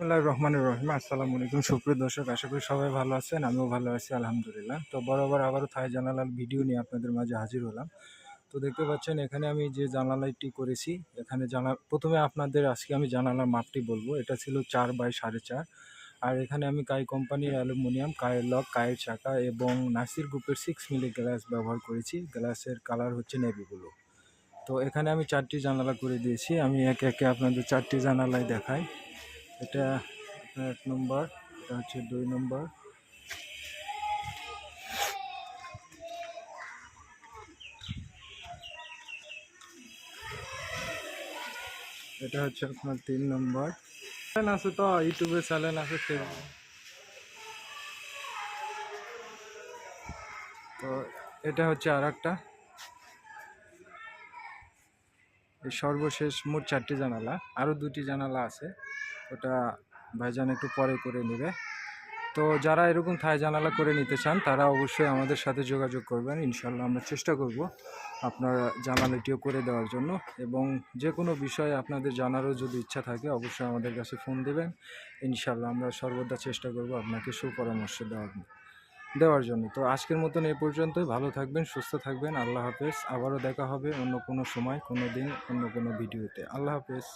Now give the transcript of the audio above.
বিসমুল্লাহ রহমান রহিম। আসসালামু আলাইকুম। সুপ্রিয় দর্শক, আশা করি সবাই ভালো আছেন, আমিও ভালো আছি, আলহামদুলিল্লাহ। তো বরাবর আবারও থাই জানালার ভিডিও নিয়ে আপনাদের মাঝে হাজির হলাম। তো দেখতে পাচ্ছেন, এখানে আমি যে জানালাটি করেছি, এখানে জানা প্রথমে আপনাদের আজকে আমি জানালার মাপটি বলব। এটা ছিল চার বাই সাড়ে চার। আর এখানে আমি কাই কোম্পানির অ্যালুমিনিয়াম কায়ের লক কায়ের চাকা এবং নাসির গ্রুপের সিক্স মিলি গ্লাস ব্যবহার করেছি। গ্লাসের কালার হচ্ছে নেভি ব্লু। তো এখানে আমি চারটি জানালা করে দিয়েছি। আমি একে একে আপনাদের চারটি জানালাই দেখাই। এটা এক নম্বর, এটা হচ্ছে দুই নম্বর। এটা হচ্ছে আপনার তিন নম্বর। আছে তো, ইউটিউবে চ্যানেল আছে তো এটা হচ্ছে আর একটা এই সর্বশেষ মোট চারটি জানালা, আরও দুটি জানালা আছে। ওটা ভাইজান একটু পরে করে নেবে। তো যারা এরকম থাই জানালা করে নিতে চান, তারা অবশ্যই আমাদের সাথে যোগাযোগ করবেন। ইনশাল্লাহ আমরা চেষ্টা করব আপনার জানালাটিও করে দেওয়ার জন্য এবং যে কোনো বিষয়ে আপনাদের জানারও যদি ইচ্ছা থাকে, অবশ্যই আমাদের কাছে ফোন দেবেন। ইনশাল্লাহ আমরা সর্বদা চেষ্টা করব আপনাকে সুপরামর্শ দেওয়ার। দেওয়ার জন্য। তো আজকের মতন এই পর্যন্তই। ভালো থাকবেন, সুস্থ থাকবেন। আল্লাহ হাফেজ। আবারও দেখা হবে অন্য কোনো সময়, কোনো দিন, অন্য কোনো ভিডিওতে। আল্লাহ হাফেজ।